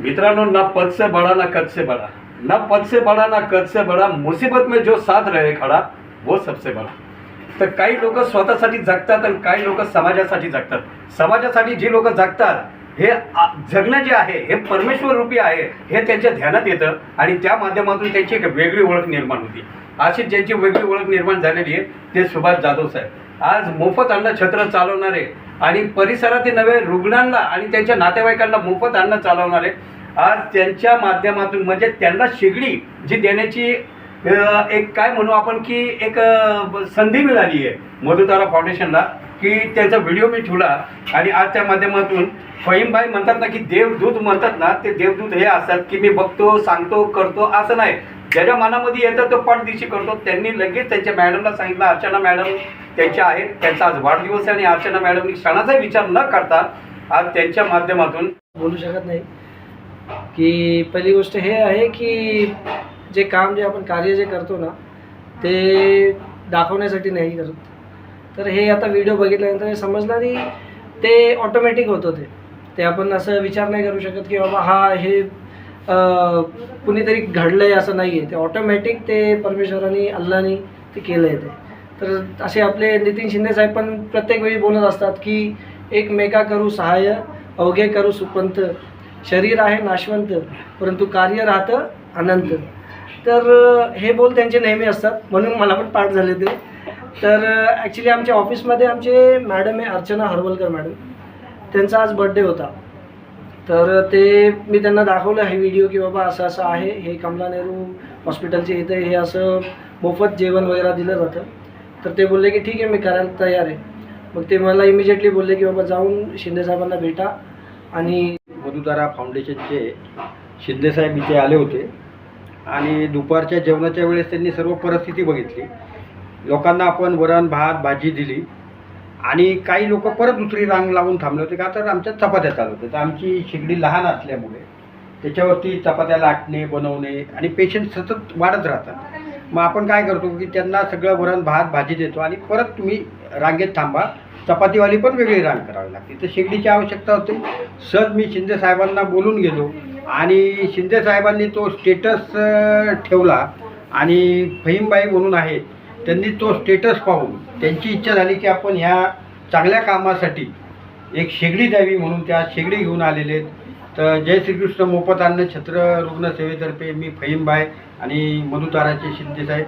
मित्रांनो ना पद से बड़ा ना कद से बड़ा ना पद से बड़ा ना कद से बड़ा मुसीबत में जो साथ रहे खडा वो सबसे बड़ा. तर काही लोक स्वतःसाठी जगतात आणि काही लोक समाजासाठी जगतात. समाजासाठी जी लोक जगतात हे जगणं जे आहे हे परमेश्वर रूपी आहे हे त्यांच्या ध्यानात येतं आणि त्या माध्यमातून त्यांची एक वेगळी ओळख निर्माण होती. अशी ज्यांची वेगळी ओळख निर्माण झालेली आहे ते सुभाष जाधव साहेब. आज मोफत अन्न छत्र चालवणारे आणि परिसरातील नव्हे रुग्णांना आणि त्यांच्या नातेवाईकांना मोफत अन्न चालवणारे आज त्यांच्या माध्यमातून म्हणजे त्यांना शेगडी जी देण्याची एक काय म्हणू आपण की एक संधी मिळाली आहे मधुतारा फाउंडेशनला की त्यांचा व्हिडिओ मी ठेवला आणि आज त्या माध्यमातून फहीमबाई म्हणतात ना की देवदूत म्हणतात ना ते देवदूत हे असतात की मी बघतो सांगतो करतो असं नाही. ज्याच्या मनामध्ये येतं तो पाठदिशी करतो. त्यांनी लगेच त्यांच्या मॅडमला सांगितलं अर्चना मॅडम त्यांच्या आहेत त्यांचा आज वाढदिवस आहे आणि अर्चना मॅडमनी क्षणाचा विचार न करता आज त्यांच्या माध्यमातून बोलू शकत नाही. की पहिली गोष्ट हे आहे की जे काम जे आपण कार्य जे करतो ना ते दाखवण्यासाठी नाही करत. तर हे आता व्हिडिओ बघितल्यानंतर समजलं आणि ते ऑटोमॅटिक होतं ते. ते आपण असं विचार नाही करू शकत की बाबा हा हे कुणीतरी घडलं आहे असं नाही आहे ते ऑटोमॅटिक ते परमेश्वराने अल्लानी ते केलं आहे ते. तर असे आपले नितीन शिंदे साहेब पण प्रत्येक वेळी बोलत असतात की एक मेका करू सहाय्य अवघे करू सुपंत. शरीर आहे नाशवंत परंतु कार्य राहतं अनंत. तर हे बोल त्यांचे नेहमी असतात म्हणून मला पण पाठ झाले ते तर ॲक्च्युली आमच्या ऑफिसमध्ये आमचे मॅडम आहे अर्चना हरवलकर मॅडम त्यांचा आज बड्डे होता. तर ते मी त्यांना दाखवलं हे व्हिडिओ की बाबा असं असं आहे हे कमला नेहरू हॉस्पिटलचे इथे हे असं मोफत जेवण वगैरे दिलं जातं. तर ते बोलले की ठीक आहे मी करायला तयार आहे. मग ते मला इमिजिएटली बोलले की बाबा जाऊन शिंदेसाहेबांना भेटा आणि मधुदारा फाउंडेशनचे शिंदेसाहेब इथे आले होते. आणि दुपारच्या जेवणाच्या वेळेस त्यांनी सर्व परिस्थिती बघितली. लोकांना आपण वरण भात भाजी दिली. आणि काही लोक परत दुसरी रांग लावून थांबले होते का तर आमच्या चपात्या चालू होत्या. तर आमची शेगडी लहान असल्यामुळे त्याच्यावरती चपात्या लाटणे बनवणे आणि पेशंट सतत वाढत राहतात. मग आपण काय करतो की त्यांना सगळं वरण भात भाजी देतो आणि परत तुम्ही रांगेत थांबा. चपातीवाली पण वेगळी रांग करावी लागते. तर शेगडीची आवश्यकता होते. सर मी शिंदे साहेबांना बोलून गेलो. आणि शिंदे साहेबांनी तो स्टेटस ठेवला. आणि फहीमबाई म्हणून आहे त्यांनी तो स्टेटस पाहून त्यांची इच्छा झाली की आपण ह्या चांगल्या कामासाठी एक शेगडी द्यावी म्हणून त्या शेगडी घेऊन आलेले आहेत. तर जय श्रीकृष्ण मोफत अन्न छत्र रुग्णसेवेतर्फे मी फहीमबाई आणि मधुताराचे शिंदे साहेब.